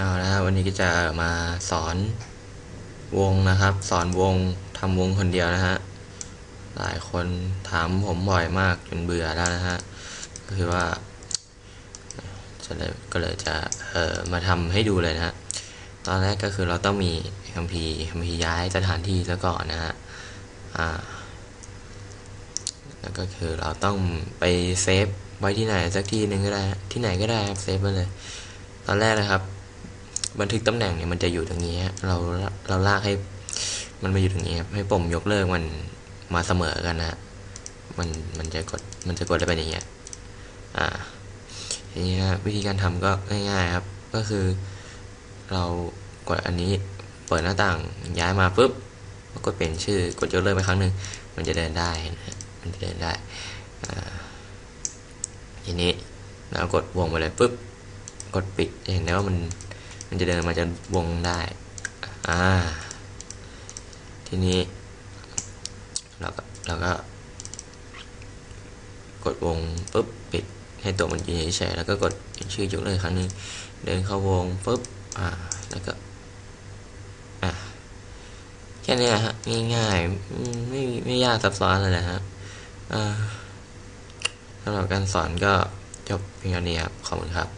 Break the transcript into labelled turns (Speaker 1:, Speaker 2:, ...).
Speaker 1: เอาละครับวันนี้ก็จะมาสอนวงนะครับ สอนวงทำวงคนเดียวนะฮะหลายคนถามผมบ่อยมากจนเบื่อแล้วนะฮะก็คือว่าจะเลยก็เลยจะเอ่อมาทำให้ดูเลยนะฮะตอนแรกก็คือเราต้องมีคัมภีร์คัมภีร์ย้ายสถานที่แล้วก่อนนะฮะอ่าแล้วก็คือเราต้องไปเซฟไว้ที่ไหนสักที่หนึ่งก็ได้ที่ไหนก็ได้ครับเซฟไว้เลย ตอนแรกนะครับ บันทึกตำแหน่งเนี่ยมันจะอยู่ตรงนี้เราเราลากให้มันมาอยู่ตรงนี้ครับให้ปุ่มยกเลิกมันมาเสมอกันนะมันมันจะกดมันจะกดได้เป็นอย่างเงี้ยอ่าทีนี้นะวิธีการทำก็ง่ายๆครับ ก็คือ เรากดอันนี้เปิดหน้าต่างย้ายมาปุ๊บแล้วกดเปลี่ยนชื่อกดยกเลิกไปครั้งหนึ่งมันจะเดินได้นะมันจะเดินได้อ่าทีนี้เรากดวงไปเลยปุ๊บกดปิดจะเห็นได้ว่ามัน มันจะเดินมาจะวงได้ อ่า ทีนี้เราก็เราก็ กดวงปุ๊บปิดให้ตัวมันยืนเฉยๆแล้วก็กดชื่อยกเลยครั้งนึงเดินเข้าวงปุ๊บอ่าแล้วก็อ่าแค่นี้ฮะง่ายๆไม่ไม่ยากซับซ้อนเลยนะฮะอ่าสำหรับการสอนก็จบเพียงเท่านี้ครับขอบคุณครับ